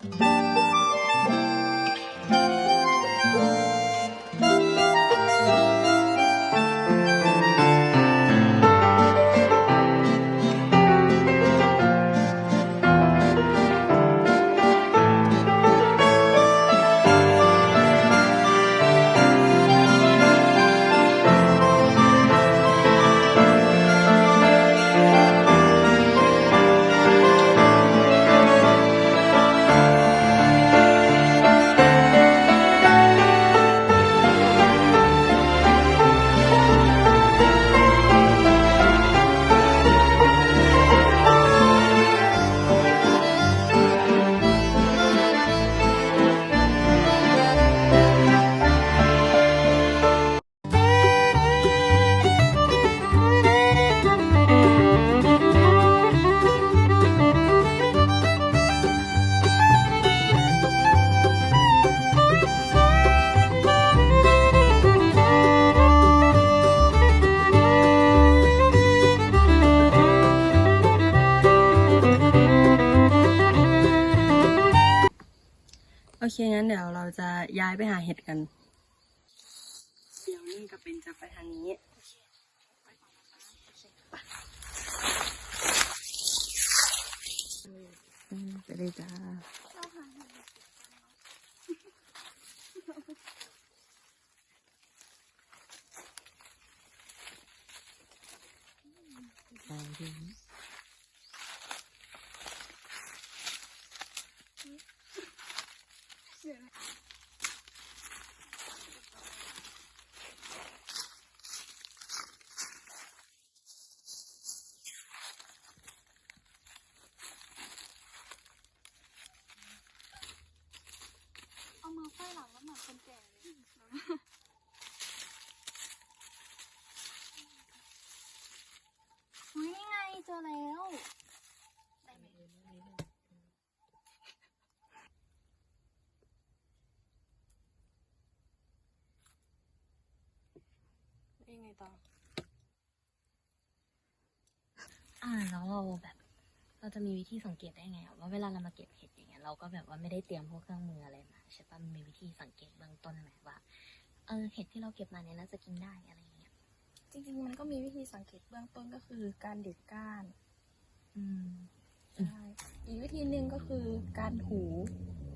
โอ งั้นเดี๋ยวเราจะย้ายไปหาเห็ดกัน เดี๋ยวนี่กับเป็นจะไปทางนี้อืมไปเลยจ้าเอามือไขว้หลังแล้ว เหมือนคนแก่เลยอุ้ยนี่ไงเจอแล้วได้ไหมยังไงต่อ อ่าแล้วเราแบบ เราจะมีวิธีสังเกตได้ไงอะว่าเวลาเรามาเก็บเห็ดอย่างเงี้ยเราก็แบบว่าไม่ได้เตรียมพวกเครื่องมืออะไรมาใช่ปะมันมีวิธีสังเกตเบื้องต้นไหมว่าเออเห็ดที่เราเก็บมาเนี่ยน่าจะกินได้อะไรอย่างเงี้ยจริงๆมันก็มีวิธีสังเกตเบื้องต้นก็คือการเด็ดก้าน อืมใช่อีกวิธีหนึ่งก็คือการถู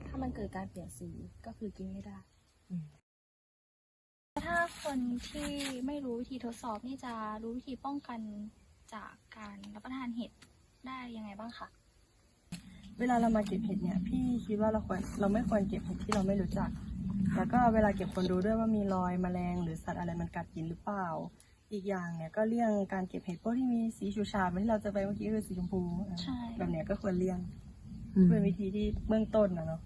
ถ้ามันเกิดการเปลี่ยนสีก็คือกินไม่ได้ อืมถ้าคนที่ไม่รู้วิธีทดสอบนี่จะรู้วิธีป้องกันจากการรับประทานเห็ด ได้ยังไงบ้างคะเวลาเรามาเก็บเห็ดเนี่ย พี่คิดว่าเราควรเราไม่ควรเก็บเห็ดที่เราไม่รู้จัก แล้วก็เวลาเก็บคนดูด้วยว่ามีรอยแมลง หรือสัตว์อะไรมันกัดกินหรือเปล่า อีกอย่างเนี่ยก็เลี่ยงการเก็บเห็ดพวกที่มีสีฉูดฉาดเหมือนที่เราเจะไปเมื่อกี้คือสีชมพูใช่ แบบเนี้ยก็ควรเลี่ยง อืม เป็นวิธีที่เบื้องต้นนะเนาะ